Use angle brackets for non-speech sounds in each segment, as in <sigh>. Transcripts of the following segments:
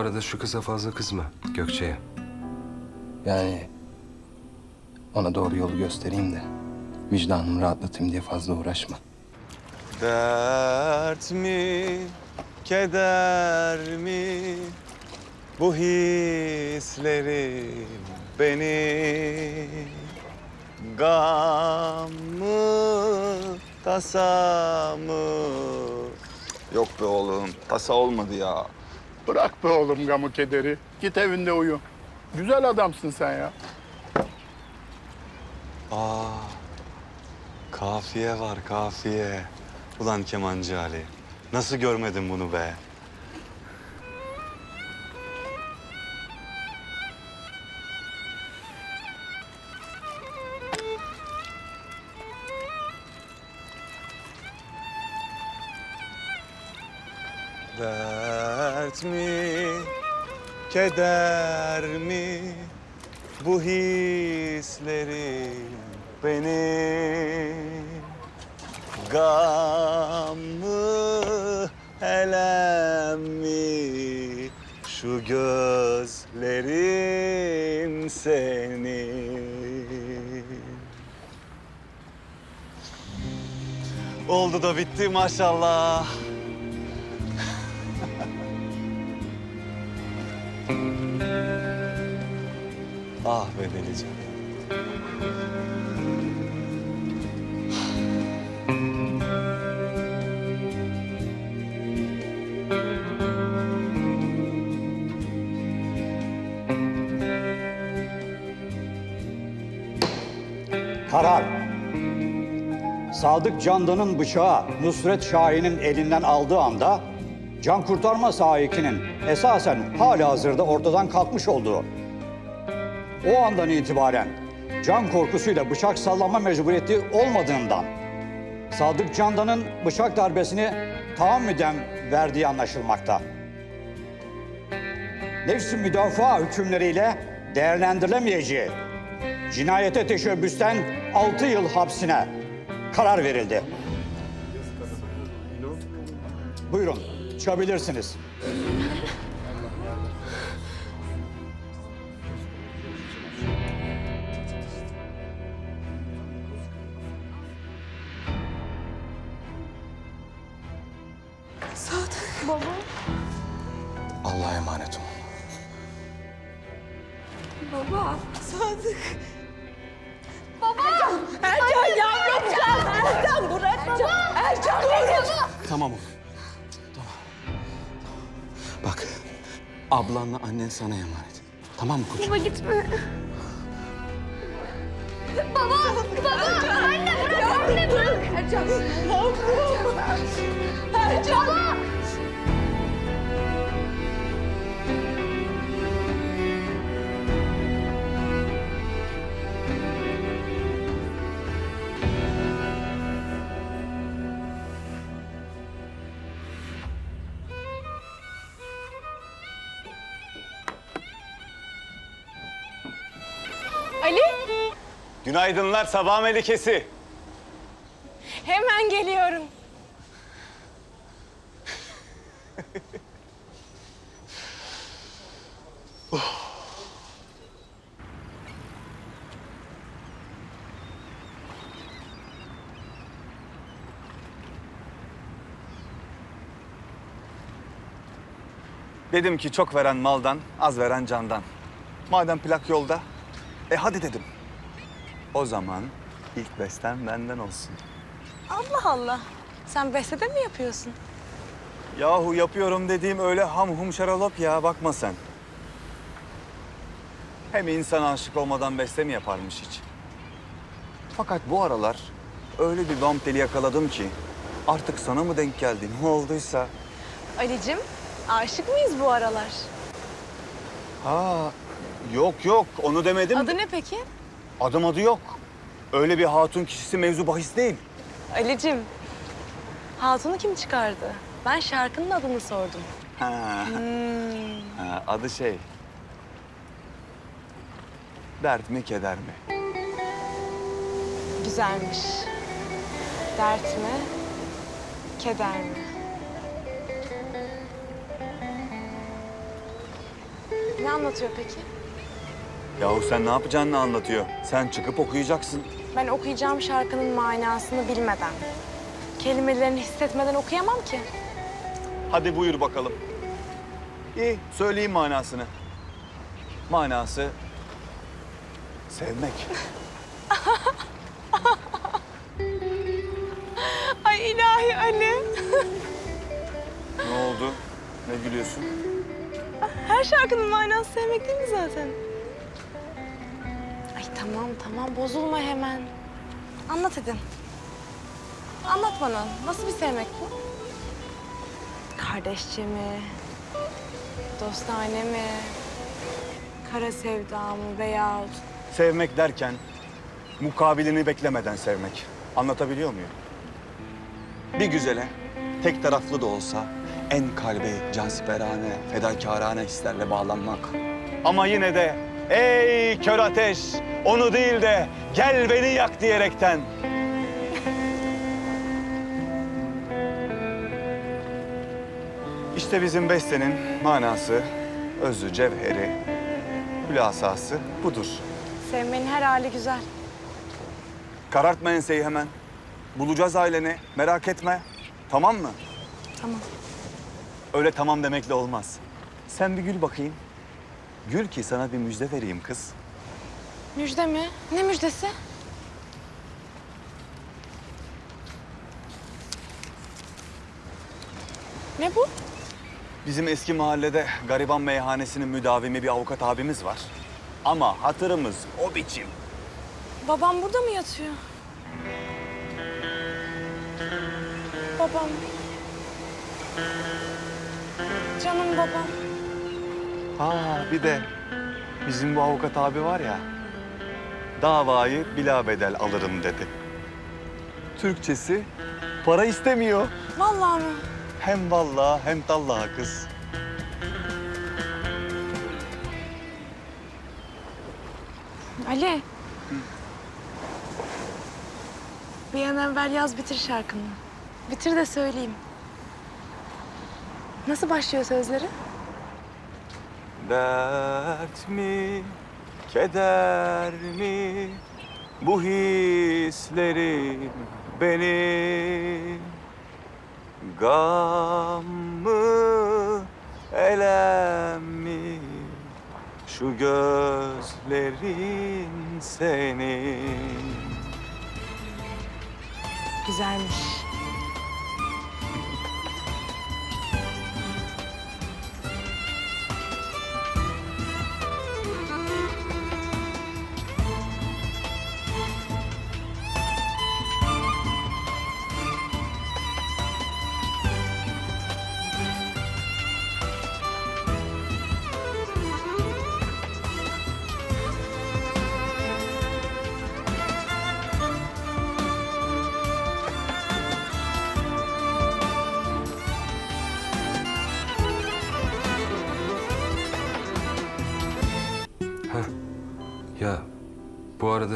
arada şu kıza fazla kızma Gökçe'ye. Yani ona doğru yolu göstereyim de vicdanımı rahatlatayım diye fazla uğraşma. Dert mi, keder mi bu hislerim beni Gam mı, tasa mı? Yok be oğlum, tasa olmadı ya. Bırak be oğlum gamı kederi. Git evinde uyu. Güzel adamsın sen ya. Aa, kafiye var kafiye. Ulan kemancı Ali, nasıl görmedin bunu be? Mi, keder mi bu hislerim beni Gam mı, elem mi şu gözlerin senin Oldu da bitti maşallah. Be Delican. Karar. Sadık Candan'ın bıçağı Nusret Şahin'in elinden aldığı anda can kurtarma sahikinin esasen hala hazırda ortadan kalkmış olduğu. O andan itibaren can korkusuyla bıçak sallama mecburiyeti olmadığından Sadık Candan'ın bıçak darbesini tahammüden verdiği anlaşılmakta. Nefs-i müdafaa hükümleriyle değerlendirilemeyeceği cinayete teşebbüsten 6 yıl hapsine karar verildi. Buyurun, çıkabilirsiniz. Allah'a emanet olun. Baba. Sadık. Baba. Ercan yavrum. Ercan. Ercan bırak baba. Ercan dur. Tamam oğlum. Tamam. Bak, ablanla annen sana emanet. Tamam mı koçum? Baba gitme. Baba. Baba. Anne bırak. Anne bırak. Ercan. Yavrum. Ercan. Baba. Ali, Günaydınlar sabah melikesi. hemen geliyorum. Dedim ki çok veren maldan, az veren candan. Madem plak yolda, e hadi dedim. O zaman ilk besten benden olsun. Allah Allah. Sen bestede mi yapıyorsun? Yahu yapıyorum dediğim öyle ham hum şaralop ya bakma sen. Hem insan aşık olmadan beste mi yaparmış hiç? Fakat bu aralar öyle bir bam teli yakaladım ki artık sana mı denk geldi ne olduysa. Alicim, aşık mıyız bu aralar? Ha yok yok onu demedim. Adı ne peki? Adım adı yok. Öyle bir hatun kişisi mevzu bahis değil. Alicim, Hatun'u kim çıkardı? Ben şarkının adını sordum. Ha. Hmm, ha, adı şey. Dert mi keder mi? güzelmiş. Dert mi, keder mi? Ne anlatıyor peki? Yahu sen ne yapacağını anlatıyor. Sen çıkıp okuyacaksın. Ben okuyacağım şarkının manasını bilmeden, kelimelerini hissetmeden okuyamam ki. Hadi buyur bakalım. İyi, söyleyeyim manasını. Manası sevmek. <laughs> Ay ilahi Ali. Ne oldu? Ne gülüyorsun? Her şarkının manası sevmek değil mi zaten? Tamam tamam bozulma hemen. Anlat edin. Anlat bana. Nasıl bir sevmek bu? Kardeşçe mi? Dostane mi? Kara sevda mı veyahut Sevmek derken mukabilini beklemeden sevmek. Anlatabiliyor muyum? Bir güzele tek taraflı da olsa en kalbe cansiperane, fedakarane hislerle bağlanmak. Ama yine de ey kör ateş onu değil de gel beni yak diyerekten. İşte bizim bestenin manası, özü, cevheri, hülasası budur. sevmenin her hali güzel. Karartma enseyi hemen. Bulacağız aileni. Merak etme. Tamam mı? Tamam. Öyle tamam demekle olmaz. Sen bir gül bakayım. Gül ki sana bir müjde vereyim kız. Müjde mi? Ne müjdesi? Ne bu? Bizim eski mahallede gariban meyhanesinin müdavimi bir avukat abimiz var. Ama hatırımız o biçim. Babam burada mı yatıyor? Babam. Canım babam. Ha bir de bizim bu avukat abi var ya. Davayı bilabedel alırım dedi. Türkçesi para istemiyor. Vallahi mı? Hem vallahi hem tallaha kız. Ali. Bir an evvel yaz bitir şarkını. Bitir de söyleyeyim. Nasıl başlıyor sözleri? Dert mi, keder mi? Bu hislerim benim. Gam mı, elem mi? Şu gözlerin senin. Güzelmiş.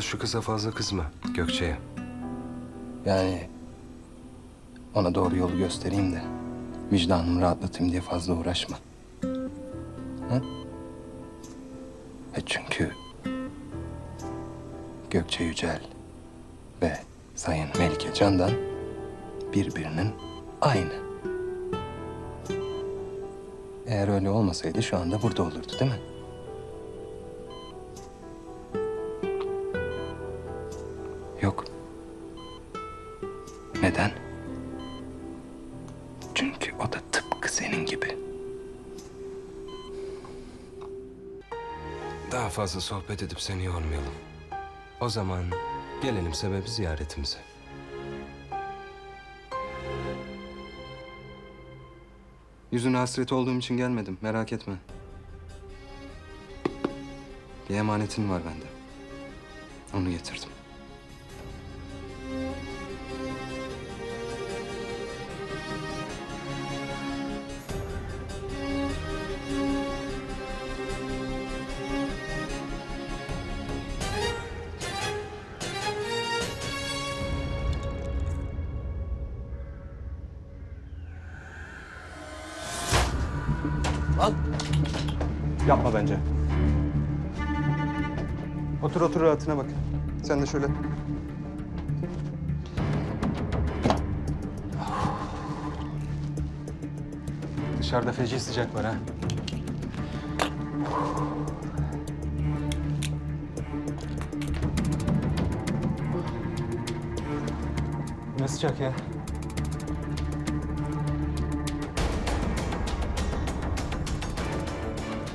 Şu kıza fazla kızma Gökçe'ye. Yani ona doğru yolu göstereyim de vicdanımı rahatlatayım diye fazla uğraşma. Hı? E çünkü Gökçe Yücel ve Sayın Melike Candan birbirinin aynı. Eğer öyle olmasaydı şu anda burada olurdu değil mi? Fazla sohbet edip seni yormayalım. O zaman gelelim sebebi ziyaretimize. Yüzüne hasret olduğum için gelmedim. Merak etme. Bir emanetin var bende. Onu getirdim. Otur rahatına bak. Sen de şöyle. Dışarıda feci sıcak var ha. Ne sıcak ya?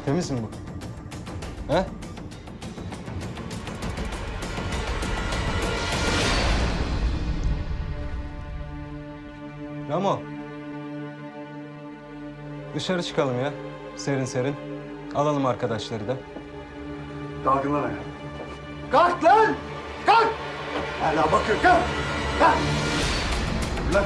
Temiz mi bu? Dışarı çıkalım ya. Serin serin. Alalım arkadaşları da. Kalkın lan ayağa. Kalk lan! Kalk! Hala bakıyor, kalk! Kalk! Lan!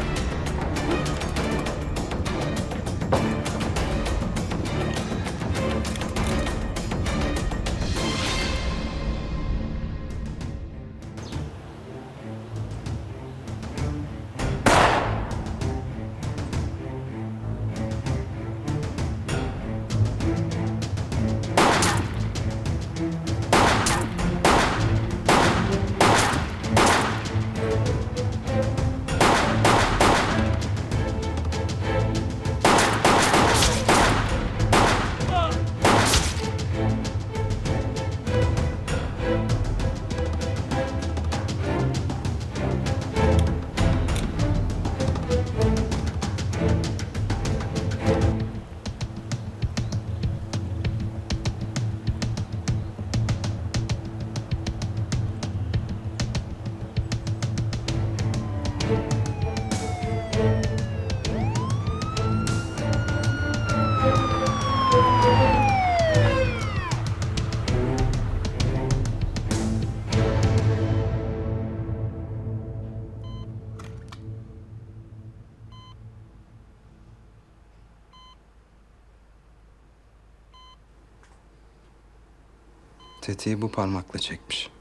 Tetiği bu parmakla çekmiş.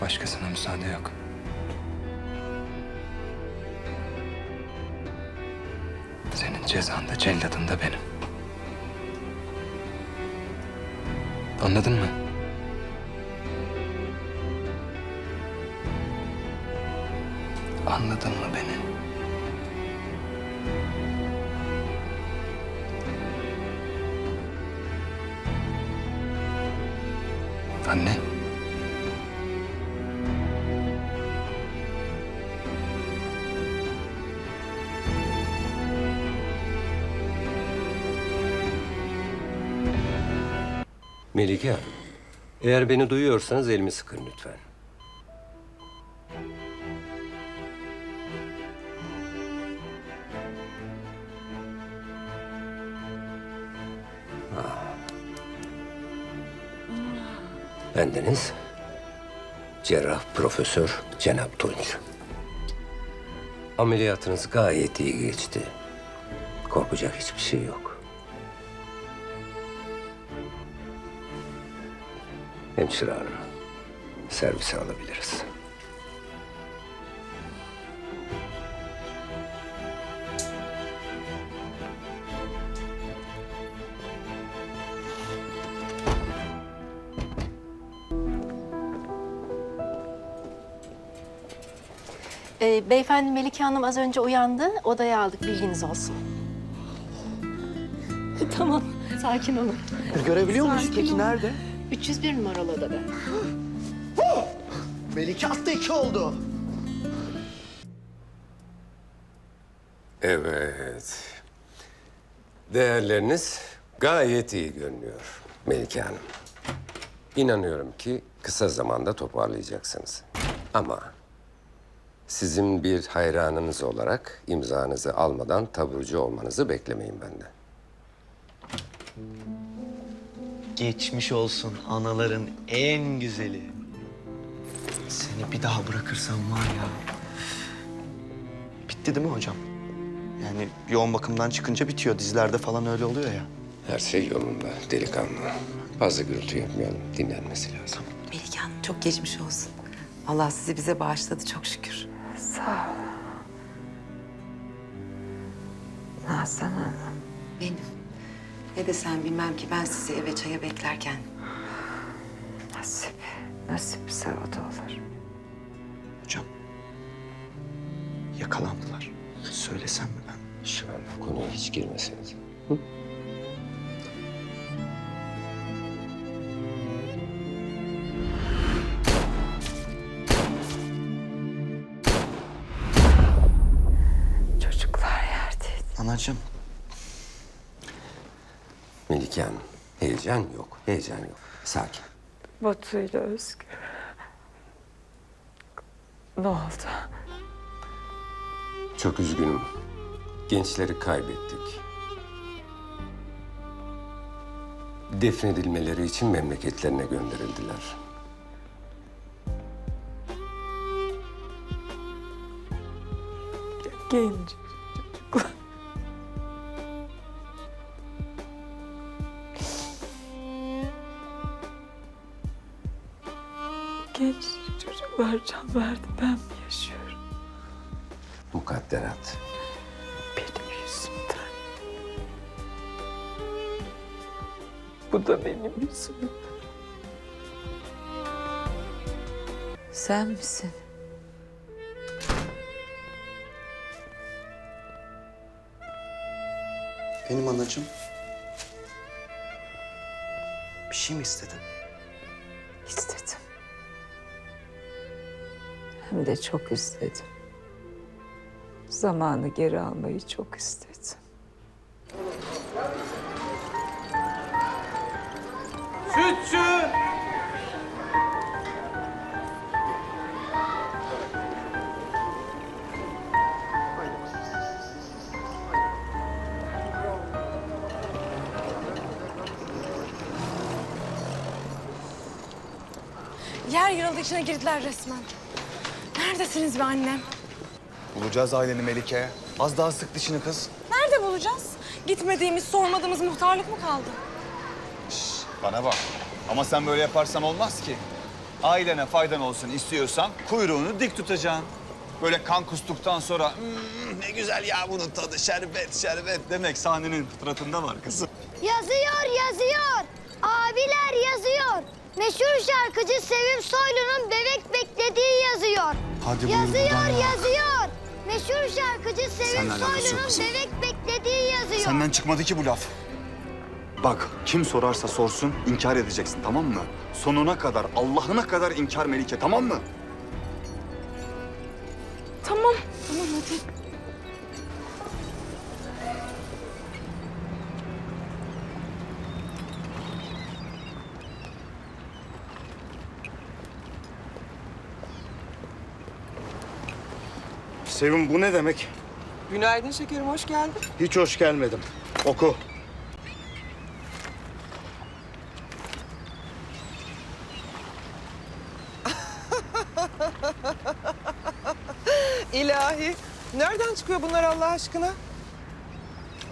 Başkasına müsaade yok. Senin cezan da celladın da benim. Anladın mı? Anladın mı beni? Anne. Melike Hanım, eğer beni duyuyorsanız elimi sıkın lütfen. Bendeniz cerrah profesör Cenap Tunç. Ameliyatınız gayet iyi geçti. Korkacak hiçbir şey yok. Hemşire hanım, servise alabiliriz. Ee, beyefendi Melike Hanım az önce uyandı. Odaya aldık bilginiz olsun. <laughs> tamam sakin olun. Görebiliyor muyuz peki nerede? 301 numaralı odada. <gasps> Melike attı iki oldu. Evet. Değerleriniz gayet iyi görünüyor Melike Hanım. İnanıyorum ki kısa zamanda toparlayacaksınız. Ama sizin bir hayranınız olarak imzanızı almadan taburcu olmanızı beklemeyin benden. Geçmiş olsun anaların en güzeli. Seni bir daha bırakırsam var ya. Bitti değil mi hocam? Yani yoğun bakımdan çıkınca bitiyor. Dizilerde falan öyle oluyor ya. Her şey yolunda delikanlı. Fazla gürültü yapmayalım. Dinlenmesi lazım. Hanım çok geçmiş olsun. Allah sizi bize bağışladı çok şükür. Sağ ol. Nazan Hanım. Benim. Ne desem bilmem ki ben sizi eve çaya beklerken. Nasip. Nasipse o da olur. Hocam. Yakalandılar. Söylesem mi ben? Şu an bu konuya hiç girmeseniz. Çocuklar Anacığım. Melike Hanım, heyecan yok, heyecan yok. Sakin. Batu'yla Özgür. Ne oldu? Çok üzgünüm. Gençleri kaybettik. Defnedilmeleri için memleketlerine gönderildiler. Genç Genç çocuklar can verdi. Ben mi yaşıyorum? Mukadderat. Benim yüzümden. Bu da benim yüzümden. Sen misin? Benim anacığım. Bir şey mi istedin? De çok istedim. Zamanı geri almayı çok istedim. Yer yarıldı içine girdiler resmen. Neredesiniz be annem? Bulacağız aileni Melike. Az daha sık dişini kız. Nerede bulacağız? Gitmediğimiz, sormadığımız muhtarlık mı kaldı? Bana bak. Ama sen böyle yaparsan olmaz ki. Ailene faydan olsun istiyorsan kuyruğunu dik tutacaksın. Böyle kan kustuktan sonra "Hmm, ne güzel ya bunun tadı şerbet şerbet demek sahnenin fıtratında var kızım. Yazıyor, yazıyor. Abiler yazıyor. Meşhur şarkıcı Sevim Soylu'nun bebek beklediği yazıyor. Hadi Yazıyor, yazıyor. Meşhur şarkıcı Sevim Seninle alakası yok Soylu'nun kızım. bebek beklediği yazıyor. Senden çıkmadı ki bu laf. Bak kim sorarsa sorsun inkar edeceksin tamam mı? Sonuna kadar Allah'ına kadar inkar Melike tamam mı? Tamam, tamam hadi. Sevim bu ne demek? Günaydın şekerim, hoş geldin. Hiç hoş gelmedim. Oku. <laughs> İlahi. Nereden çıkıyor bunlar Allah aşkına?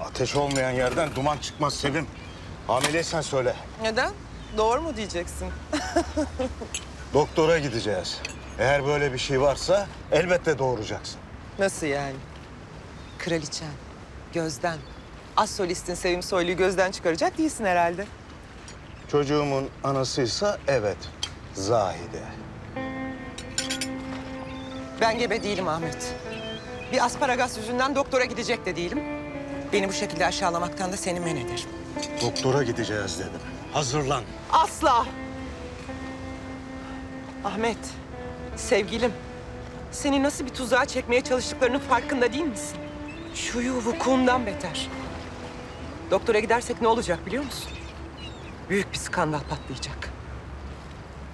Ateş olmayan yerden duman çıkmaz Sevim. Hamileysen söyle. Neden? Doğru mu diyeceksin? <laughs> Doktora gideceğiz. Eğer böyle bir şey varsa elbette doğuracaksın. Nasıl yani? Kraliçen, gözden. Az solistin Sevim Soylu'yu gözden çıkaracak değilsin herhalde. Çocuğumun anasıysa evet. Zahide. Ben gebe değilim Ahmet. Bir asparagas yüzünden doktora gidecek de değilim. Beni bu şekilde aşağılamaktan da seni men ederim. Doktora gideceğiz dedim. Hazırlan. Asla! Ahmet, sevgilim. Seni nasıl bir tuzağa çekmeye çalıştıklarının farkında değil misin? Şuyu vukuundan beter. Doktora gidersek ne olacak biliyor musun? Büyük bir skandal patlayacak.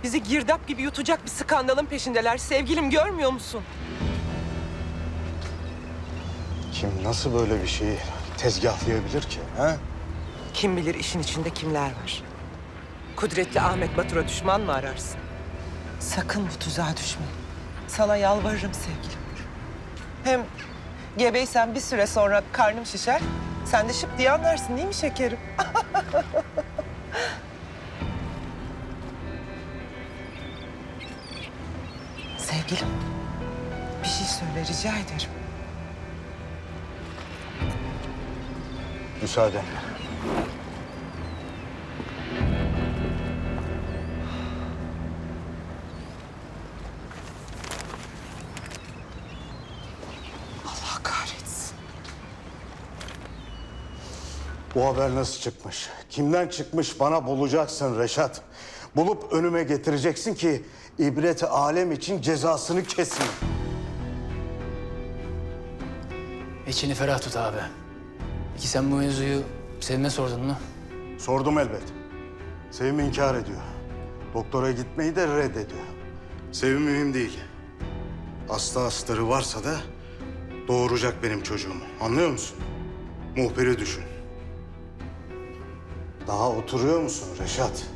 Bizi girdap gibi yutacak bir skandalın peşindeler. Sevgilim görmüyor musun? Kim nasıl böyle bir şeyi tezgahlayabilir ki? Ha? Kim bilir işin içinde kimler var. Kudretli Ahmet Batur'a düşman mı ararsın? Sakın bu tuzağa düşme. Sana yalvarırım sevgilim. Hem gebeysen bir süre sonra karnım şişer. Sen de şıp diye anlarsın değil mi şekerim? <laughs> Sevgilim, bir şey söyle rica ederim. Müsaadenle. Bu haber nasıl çıkmış? Kimden çıkmış bana bulacaksın Reşat. Bulup önüme getireceksin ki ibret alem için cezasını kesin. İçini ferah tut abi. Peki sen bu mevzuyu Sevim'e sordun mu? Sordum elbet. Sevim inkar ediyor. Doktora gitmeyi de reddediyor. Sevim mühim değil. Hasta astarı varsa da doğuracak benim çocuğumu. Anlıyor musun? Muhbiri düşün. Daha oturuyor musun Reşat?